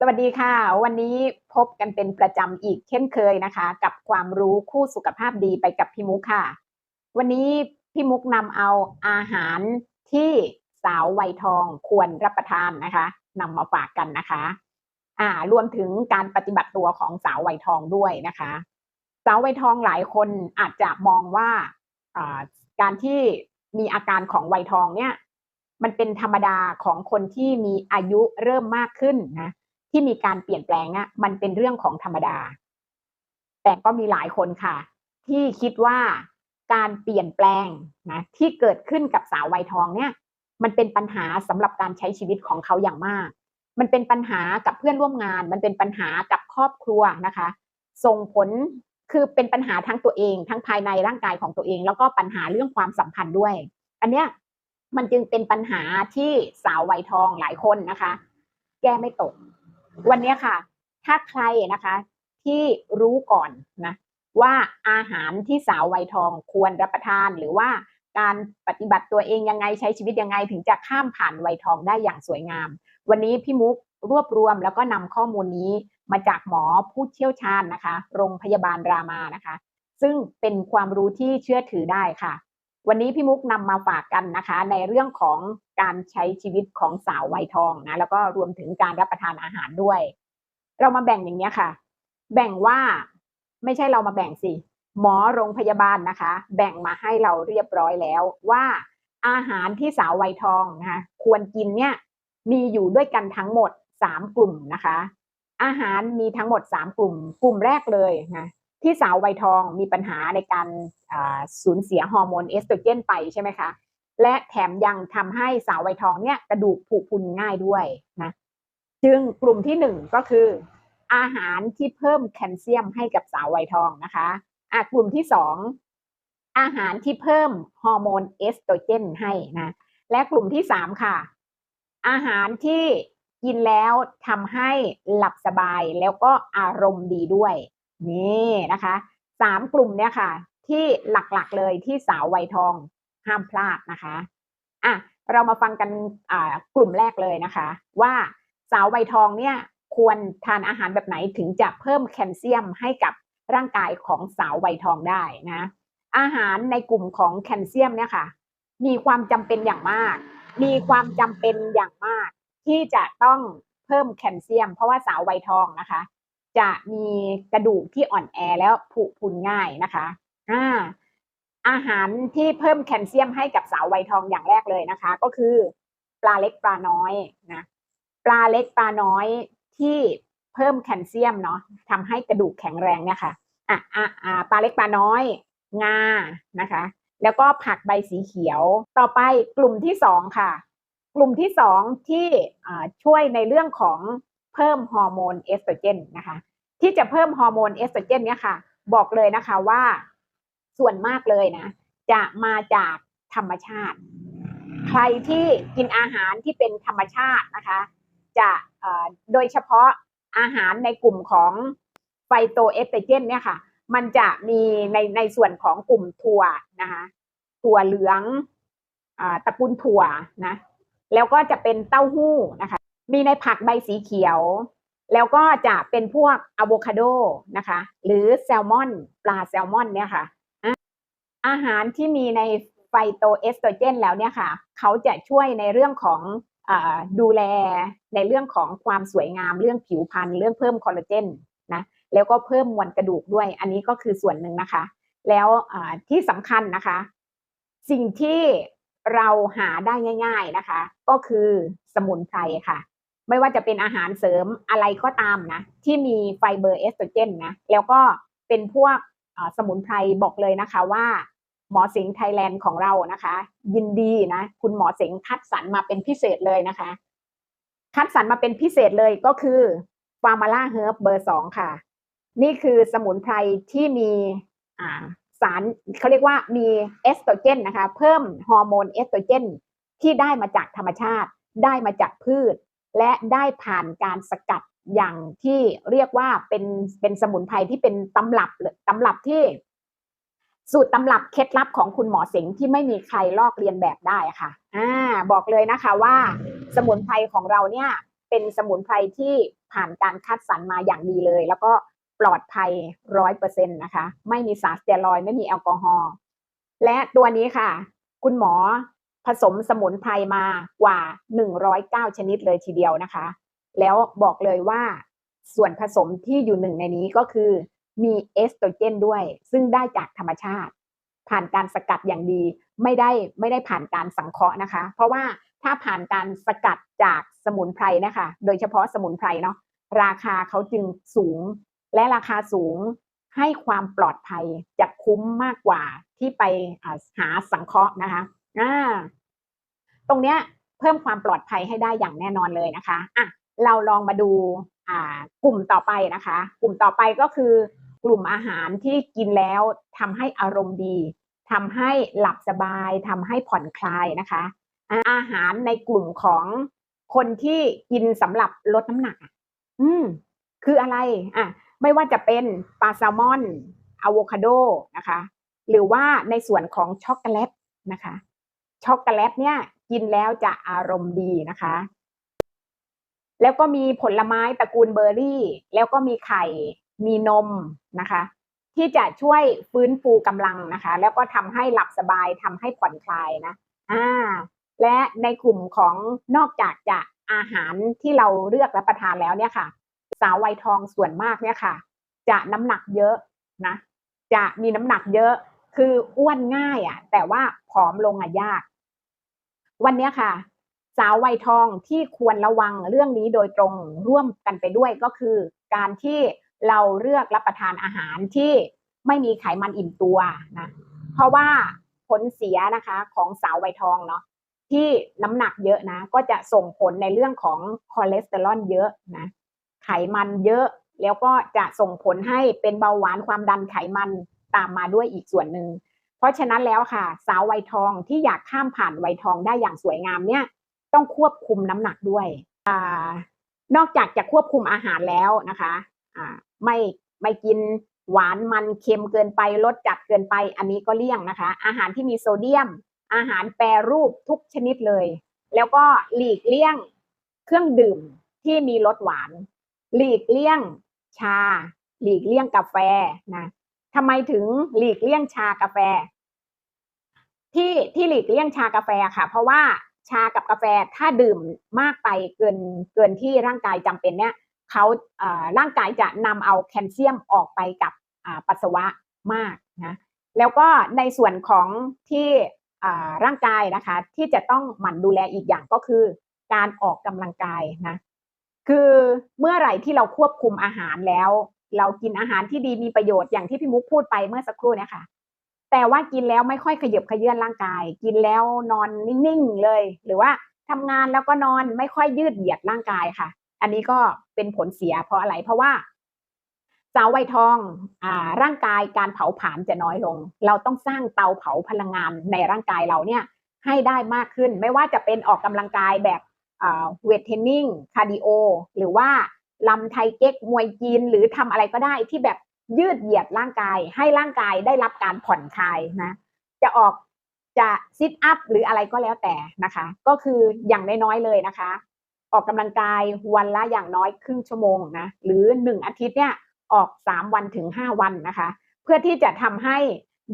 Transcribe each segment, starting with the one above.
สวัสดีค่ะ วันนี้พบกันเป็นประจำอีกเช่นเคยนะคะ กับความรู้คู่สุขภาพดีไปกับพี่มุกค่ะ วันนี้พี่มุกนำเอาอาหารที่สาววัยทองควรรับประทานนะคะนำมาฝากกันนะคะ อ่ารวมถึงการปฏิบัติตัวของสาววัยทองด้วยนะคะ สาววัยทองหลายคนอาจจะมองว่าอ่าการที่มีอาการของวัยทองเนี่ย มันเป็นธรรมดาของคนที่มีอายุเริ่มมากขึ้นนะ ที่มีการเปลี่ยนแปลงอะมันเป็นเรื่องของธรรมดา แต่ก็มีหลายคนค่ะ ที่คิดว่าการเปลี่ยนแปลงนะที่เกิดขึ้นกับสาววัยทองเนี่ย มันเป็นปัญหาสำหรับการใช้ชีวิตของเขาอย่างมาก มันเป็นปัญหากับเพื่อนร่วมงาน มันเป็นปัญหากับครอบครัวนะคะ ส่งผลคือเป็นปัญหาทั้งตัวเอง ทั้งภายในร่างกายของตัวเอง แล้วก็ปัญหาเรื่องความสัมพันธ์ด้วย อันเนี้ยมันจึงเป็นปัญหาที่สาววัยทองหลายคนนะคะ แก้ไม่ตก วันนี้ค่ะ ถ้าใครนะคะ ที่รู้ก่อนนะว่าอาหารที่สาววัยทองควรรับประทานหรือว่าการปฏิบัติตัวเองยังไงใช้ชีวิตยังไงถึงจะข้ามผ่านวัยทองได้อย่างสวยงาม วันนี้พี่มุกรวบรวมแล้วก็นำข้อมูลนี้มาจากหมอผู้เชี่ยวชาญนะคะ โรงพยาบาลรามานะคะ ซึ่งเป็นความรู้ที่เชื่อถือได้ค่ะ วันนี้พี่มุกนำมาฝากกันนะคะ ในเรื่องของการใช้ชีวิตของสาววัยทองนะแล้วก็รวมถึงการรับประทานอาหารด้วย เรามาแบ่งอย่างนี้ค่ะ แบ่งว่าไม่ใช่เรามาแบ่งสิหมอโรงพยาบาลนะคะ แบ่งมาให้เราเรียบร้อยแล้วว่าอาหารที่สาววัยทองนะคะควรกินเนี่ยมีอยู่ด้วยกันทั้งหมดสามกลุ่มนะคะ อาหารมีทั้งหมดสามกลุ่ม กลุ่มแรกเลยนะ ที่สาววัยทองมีปัญหาในการสูญเสียฮอร์โมนเอสโตรเจนไปใช่ไหมคะ และแถมยังทำให้สาววัยทองเนี่ยกระดูกผุพุนง่ายด้วยนะ จึงกลุ่มที่หนึ่งก็คือ อาหารที่เพิ่มแคลเซียมให้กับสาววัยทองนะคะอะกลุ่มที่สองอาหารที่เพิ่มฮอร์โมนเอสโตรเจนให้นะ และกลุ่มที่สามค่ะ อาหารที่กินแล้วทำให้หลับสบายแล้วก็อารมณ์ดีด้วย นี่นะคะสามกลุ่มเนี่ยค่ะ ที่หลักๆเลยที่สาววัยทองห้ามพลาดนะคะอะเรามาฟังกันอ่ากลุ่มแรกเลยนะคะ ว่าสาววัยทองเนี่ยควรทานอาหารแบบไหนถึงจะเพิ่มแคลเซียมให้กับร่างกายของสาววัยทองได้นะอาหารในกลุ่มของแคลเซียมเนี่ยค่ะ มีความจำเป็นอย่างมาก มีความจำเป็นอย่างมาก ที่จะต้องเพิ่มแคลเซียม เพราะว่าสาววัยทองนะคะ จะมีกระดูกที่อ่อนแอแล้วผุพุนง่ายนะคะอ่าอาหารที่เพิ่มแคลเซียมให้กับสาววัยทองอย่างแรกเลยนะคะ ก็คือ ปลาเล็กปลาน้อยนะปลาเล็กปลาน้อยที่เพิ่มแคลเซียมเนาะทำให้กระดูกแข็งแรงเนี่ยค่ะอะอะอะปลาเล็กปลาน้อย งานะคะ แล้วก็ผักใบสีเขียวต่อไปกลุ่มที่สองค่ะ กลุ่มที่สองที่ช่วยในเรื่องของเพิ่มฮอร์โมนเอสโตรเจนนะคะ ที่จะเพิ่มฮอร์โมนเอสโตรเจนเนี่ยค่ะ บอกเลยนะคะว่าส่วนมากเลยนะ จะมาจากธรรมชาติ ใครที่กินอาหารที่เป็นธรรมชาตินะคะ จะโดยเฉพาะอาหารในกลุ่มของไฟโตเอสเตรเจนเนี่ยค่ะ มันจะมีในในส่วนของกลุ่มถั่วนะคะถั่วเหลืองอตระกูลถั่วนะ แล้วก็จะเป็นเต้าหู้นะคะ มีในผักใบสีเขียว แล้วก็จะเป็นพวกอะโวคาโดนะคะ หรือแซลมอน ปลาแซลมอนเนี่ยค่ะ อาหารที่มีในไฟโตเอสโตรเจนแล้วเนี่ยค่ะ เขาจะช่วยในเรื่องของอดูแลในเรื่องของความสวยงามเรื่องผิวพรรณเรื่องเพิ่มคอลลาเจนนะแล้วก็เพิ่มมวลกระดูกด้วย อันนี้ก็คือส่วนหนึ่งนะคะ แล้วที่สำคัญนะคะ สิ่งที่เราหาได้ง่าย ๆนะคะ ก็คือสมุนไพรค่ะ ไม่ว่าจะเป็นอาหารเสริมอะไรก็ตามนะ ที่มีไฟเบอร์เอสโตรเจนนะ แล้วก็เป็นพวกสมุนไพรบอกเลยนะคะว่า หมอสิงไทยแลนด์ของเรานะคะ ยินดีนะ คุณหมอสิงคัดสรรมาเป็นพิเศษเลยนะคะ คัดสรรมาเป็นพิเศษเลยก็คือฟาร์มาล่าเฮิร์บเบอร์สองค่ะ นี่คือสมุนไพรที่มีสารเขาเรียกว่ามีเอสโตรเจนนะคะ เพิ่มฮอร์โมนเอสโตรเจนที่ได้มาจากธรรมชาติ ได้มาจากพืช และได้ผ่านการสกัดอย่างที่เรียกว่าเป็นเป็นสมุนไพรที่เป็นตำรับตำรับที่ สูตรตำรับเคล็ดลับของคุณหมอเสงที่ไม่มีใครลอกเรียนแบบได้ค่ะ อ่า บอกเลยนะคะว่า สมุนไพรของเราเนี่ยเป็นสมุนไพรที่ผ่านการคัดสรรมาอย่างดีเลย แล้วก็ปลอดภัยร้อยเปอร์เซ็นต์นะคะ ไม่มีสารสเตียรอยด์ไม่มีแอลกอฮอล์และตัวนี้ค่ะ คุณหมอ ผสมสมุนไพรมากว่า 109 ชนิดเลยทีเดียวนะคะ แล้วบอกเลยว่าส่วนผสมที่อยู่หนึ่งในนี้ก็คือมีเอสโตรเจนด้วย ซึ่งได้จากธรรมชาติ ผ่านการสกัดอย่างดีไม่ได้ไม่ได้ผ่านการสังเคราะห์นะคะ เพราะว่าถ้าผ่านการสกัดจากสมุนไพรนะคะ โดยเฉพาะสมุนไพรเนาะราคาเขาจึงสูง และราคาสูงให้ความปลอดภัยจะคุ้มมากกว่าที่ไปหาสังเคราะห์นะคะอ่า ตรงเนี้ยเพิ่มความปลอดภัยให้ได้อย่างแน่นอนเลยนะคะอะเราลองมาดูอ่ากลุ่มต่อไปนะคะ กลุ่มต่อไปก็คือกลุ่มอาหารที่กินแล้วทำให้อารมณ์ดีทำให้หลับสบายทำให้ผ่อนคลายนะคะ อาหารในกลุ่มของคนที่กินสำหรับลดน้ำหนักอะอืม คืออะไรอะไม่ว่าจะเป็นปลาแซลมอนอะโวคาโดนะคะ หรือว่าในส่วนของช็อกโกแลตนะคะ ช็อกโกแลตเนี่ย กินแล้วจะอารมณ์ดีนะคะ แล้วก็มีผลไม้ตระกูลเบอร์รี่ แล้วก็มีไข่ มีนมนะคะ ที่จะช่วยฟื้นฟูกำลังนะคะ แล้วก็ทำให้หลับสบายทำให้ผ่อนคลายนะอ่าและในกลุ่มของนอกจากจะอาหารที่เราเลือกรับประทานแล้วเนี่ยค่ะ สาววัยทองส่วนมากเนี่ยค่ะ จะน้ำหนักเยอะนะ จะมีน้ำหนักเยอะคืออ้วนง่ายอะ แต่ว่าผอมลงอะยาก วันนี้ค่ะ สาววัยทองที่ควรระวังเรื่องนี้โดยตรงร่วมกันไปด้วยก็คือ การที่เราเลือกรับประทานอาหารที่ไม่มีไขมันอิ่มตัวนะเพราะว่าผลเสียนะคะของสาววัยทองเนาะที่น้ำหนักเยอะนะ ก็จะส่งผลในเรื่องของคอเลสเตอรอลเยอะนะไขมันเยอะแล้วก็จะส่งผลให้เป็นเบาหวานความดันไขมันตามมาด้วยอีกส่วนหนึ่ง เพราะฉะนั้นแล้วค่ะ สาววัยทองที่อยากข้ามผ่านวัยทองได้อย่างสวยงามเนี่ย ต้องควบคุมน้ำหนักด้วยอ่านอกจากจะควบคุมอาหารแล้วนะคะอ่าไม่ไม่กินหวานมันเค็มเกินไปรสจัดเกินไป อันนี้ก็เลี่ยงนะคะ อาหารที่มีโซเดียม อาหารแปรรูปทุกชนิดเลย แล้วก็หลีกเลี่ยงเครื่องดื่มที่มีรสหวาน หลีกเลี่ยงชา หลีกเลี่ยงกาแฟนะ ทำไมถึงหลีกเลี่ยงชากาแฟ ที่ที่หลีกเลี่ยงชากาแฟค่ะ เพราะว่าชากับกาแฟถ้าดื่มมากไปเกินเกินที่ร่างกายจำเป็นเนี่ยเขาอ่าร่างกายจะนำเอาแคลเซียมออกไปกับปัสสาวะมากนะแล้วก็ในส่วนของที่ร่างกายนะคะ ที่จะต้องหมั่นดูแลอีกอย่างก็คือ การออกกำลังกายนะคือเมื่อไหร่ที่เราควบคุมอาหารแล้ว เรากินอาหารที่ดีมีประโยชน์อย่างที่พี่มุกพูดไปเมื่อสักครู่เนี่ยค่ะ แต่ว่ากินแล้วไม่ค่อยขยับขยื่นร่างกาย กินแล้วนอนนิ่งๆเลย หรือว่าทำงานแล้วก็นอนไม่ค่อยยืดเหยียดร่างกายค่ะ อันนี้ก็เป็นผลเสียเพราะอะไรเพราะว่าสาววัยทองอ่าร่างกายการเผาผลาญจะน้อยลง เราต้องสร้างเตาเผาพลังงานในร่างกายเราเนี่ยให้ได้มากขึ้น ไม่ว่าจะเป็นออกกำลังกายแบบเวทเทรนนิ่งคาร์ดิโอ หรือว่า ลำไทยเก๊กมวยจีนหรือทำอะไรก็ได้ที่แบบยืดเหยียดร่างกาย ให้ร่างกายได้รับการผ่อนคลายนะ จะออกจะซิทอัพหรืออะไรก็แล้วแต่นะคะ ก็คืออย่างน้อยๆเลยนะคะ ออกกำลังกายวันละอย่างน้อยครึ่งชั่วโมงนะหรือหนึ่งอาทิตย์เนี่ยออกสามวันถึงห้าวันนะคะ เพื่อที่จะทำให้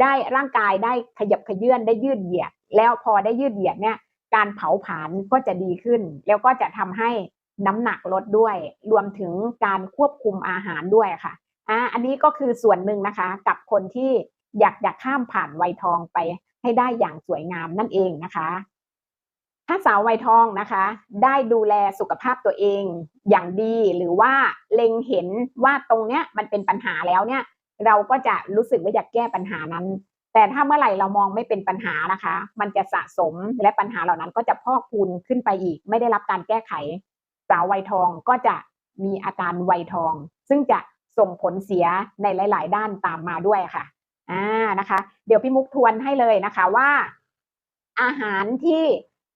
ได้ร่างกายได้ขยับขยื่นได้ยืดเหยียด แล้วพอได้ยืดเหยียดเนี่ยการเผาผลาญก็จะดีขึ้น แล้วก็จะทำให้ น้ำหนักลดด้วย รวมถึงการควบคุมอาหารด้วยค่ะอ่าอันนี้ก็คือส่วนหนึ่งนะคะ กับคนที่อยากอยากข้ามผ่านวัยทองไปให้ได้อย่างสวยงามนั่นเองนะคะถ้าสาววัยทองนะคะ ได้ดูแลสุขภาพตัวเองอย่างดีหรือว่าเล็งเห็นว่าตรงเนี้ยมันเป็นปัญหาแล้วเนี่ย เราก็จะรู้สึกว่าอยากแก้ปัญหานั้น แต่ถ้าเมื่อไหร่เรามองไม่เป็นปัญหานะคะ มันจะสะสมและปัญหาเหล่านั้นก็จะพอกพูนขึ้นไปอีก ไม่ได้รับการแก้ไข สาววัยทองก็จะมีอาการวัยทอง ซึ่งจะส่งผลเสียในหลาย ๆ ด้านตามมาด้วยค่ะอ่านะคะ เดี๋ยวพี่มุกทวนให้เลยนะคะว่า อาหารที่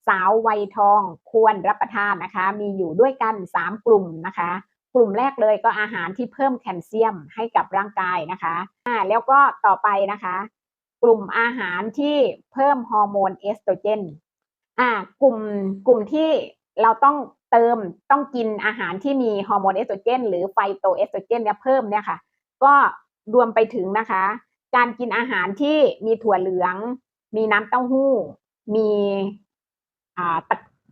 สาววัยทองควรรับประทานนะคะ มีอยู่ด้วยกัน 3 กลุ่มนะคะ กลุ่มแรกเลยก็อาหารที่เพิ่มแคลเซียมให้กับร่างกายนะคะอ่าแล้วก็ต่อไปนะคะ กลุ่มอาหารที่เพิ่มฮอร์โมนเอสโตรเจนอ่ากลุ่มกลุ่มที่เราต้อง เติมต้องกินอาหารที่มีฮอร์โมนเอสโตรเจนหรือไฟโตเอสโตรเจนเนี่ยเพิ่มเนี่ยค่ะ ก็รวมไปถึงนะคะ การกินอาหารที่มีถั่วเหลือง มีน้ำเต้าหู้ มี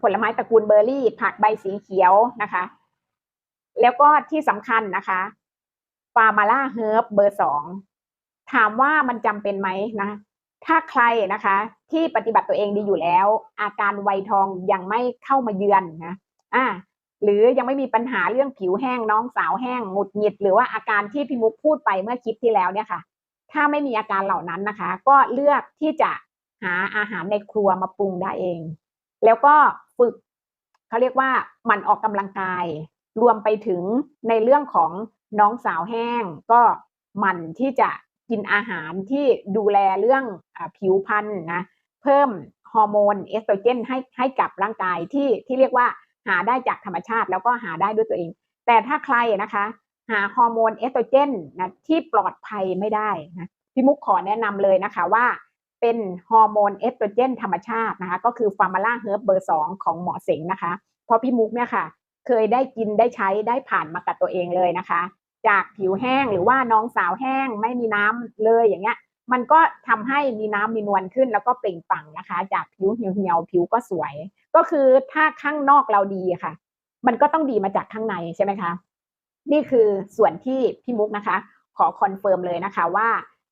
ผลไม้ตระกูลเบอร์รี่ ผักใบสีเขียวนะคะ แล้วก็ที่สำคัญนะคะฟาร์มาล่าเฮิร์บเบอร์สองถามว่ามันจำเป็นไหมนะถ้าใครนะคะ ที่ปฏิบัติตัวเองดีอยู่แล้ว อาการไวยทองยังไม่เข้ามาเยือนนะ อ่าหรือยังไม่มีปัญหาเรื่องผิวแห้งน้องสาวแห้งหงุดหงิด หรือว่าอาการที่พี่มุกพูดไปเมื่อคลิปที่แล้วเนี่ยค่ะ ถ้าไม่มีอาการเหล่านั้นนะคะ ก็เลือกที่จะหาอาหารในครัวมาปรุงได้เอง แล้วก็ฝึกเขาเรียกว่าหมันออกกำลังกาย รวมไปถึงในเรื่องของน้องสาวแห้ง ก็หมั่นที่จะกินอาหารที่ดูแลเรื่องอผิวพรรณนะเพิ่มฮอร์โมนเอสโตรเจนให้ให้กับร่างกายที่ที่เรียกว่า หาได้จากธรรมชาติแล้วก็หาได้ด้วยตัวเอง แต่ถ้าใครนะคะ หาฮอร์โมนเอสโตรเจนนะที่ปลอดภัยไม่ได้นะพี่มุกขอแนะนำเลยนะคะว่าเป็นฮอร์โมนเอสโตรเจนธรรมชาตินะคะก็คือฟาร์มาล่าเฮิร์บเบอร์สองของหมอเสงนะคะ เพราะพี่มุกเนี่ยค่ะ เคยได้กินได้ใช้ได้ผ่านมากับตัวเองเลยนะคะ จากผิวแห้งหรือว่าน้องสาวแห้งไม่มีน้ำเลยอย่างเงี้ย มันก็ทำให้มีน้ำมีนวลขึ้นแล้วก็เปล่งปลั่งนะคะ จากผิวเหี่ยวๆผิวก็สวย ก็คือถ้าข้างนอกเราดีค่ะ มันก็ต้องดีมาจากข้างในใช่ไหมคะ นี่คือส่วนที่พี่มุกนะคะ ขอคอนเฟิร์มเลยนะคะว่า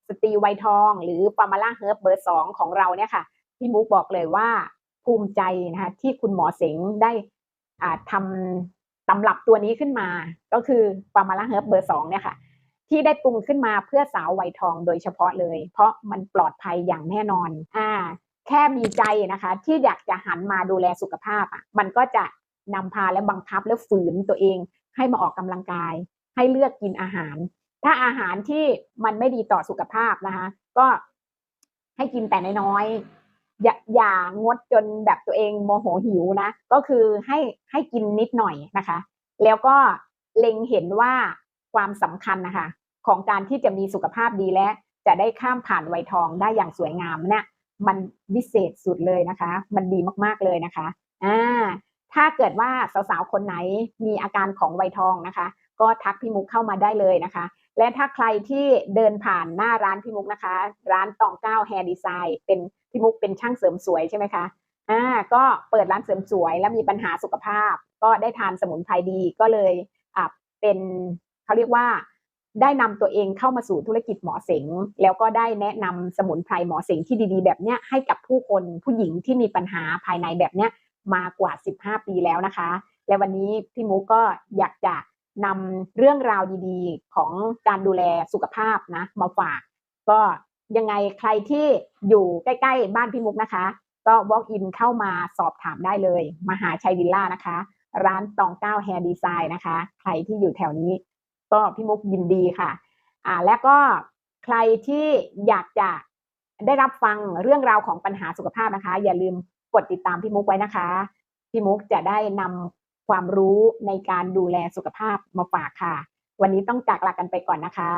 สตรีไวทอง หรือฟามาล่าเฮิร์บเบอร์สองของเราเนี่ยค่ะพี่มุกบอกเลยว่าภูมิใจนะคะที่คุณหมอเสงได้ทำตำรับตัวนี้ขึ้นมา ก็คือฟามาล่าเฮิร์บเบอร์สองเนี่ยค่ะ ที่ได้ปรุงขึ้นมาเพื่อสาวไวยทองโดยเฉพาะเลย เพราะมันปลอดภัยอย่างแน่นอนอ่าแค่มีใจนะคะ ที่อยากจะหันมาดูแลสุขภาพอะมันก็จะนำพาและบังคับและฝืนตัวเอง ให้มาออกกำลังกาย ให้เลือกกินอาหาร ถ้าอาหารที่มันไม่ดีต่อสุขภาพนะคะ ก็ให้กินแต่น้อยๆอย่าอย่างดจนแบบตัวเองโมโหหิวนะ ก็คือให้ให้กินนิดหน่อยนะคะ แล้วก็เล็งเห็นว่า ความสำคัญนะคะของการที่จะมีสุขภาพดีและจะได้ข้ามผ่านวัยทองได้อย่างสวยงามเนี่ยมันวิเศษสุดเลยนะคะ มันดีมากๆเลยนะคะอ่าถ้าเกิดว่าสาวๆคนไหนมีอาการของไวยทองนะคะ ก็ทักพี่มุกเข้ามาได้เลยนะคะ และถ้าใครที่เดินผ่านหน้าร้านพี่มุกนะคะ ร้านตองเก้าแฮร์ดีไซน์เป็นพี่มุกเป็นช่างเสริมสวยใช่ไหมคะอ่าก็เปิดร้านเสริมสวย แล้วมีปัญหาสุขภาพ ก็ได้ทานสมุนไพรดีก็เลยอ่าเป็น เขาเรียกว่าได้นำตัวเองเข้ามาสู่ธุรกิจหมอเสงแล้วก็ได้แนะนำสมุนไพรหมอเสงที่ดีๆ แบบเนี้ยให้กับผู้คนผู้หญิงที่มีปัญหาภายในแบบเนี้ยมากว่า 15 ปีแล้วนะคะ และวันนี้พี่มุกก็อยากจะนำเรื่องราวดีๆ ของการดูแลสุขภาพนะมาฝาก ก็ยังไงใครที่อยู่ใกล้ๆ บ้านพี่มุกนะคะ ก็ walk in เข้ามาสอบถามได้เลย มหาชัยวิลล่านะคะ ร้านตองเก้าแฮร์ดีไซน์นะคะ ใครที่อยู่แถวนี้ ก็พี่มุกยินดีค่ะ อ่าและก็ใครที่อยากจะได้รับฟังเรื่องราวของปัญหาสุขภาพนะคะ อย่าลืมกดติดตามพี่มุกไว้นะคะ พี่มุกจะได้นำความรู้ในการดูแลสุขภาพมาฝากค่ะ วันนี้ต้องจากลากันไปก่อนนะคะ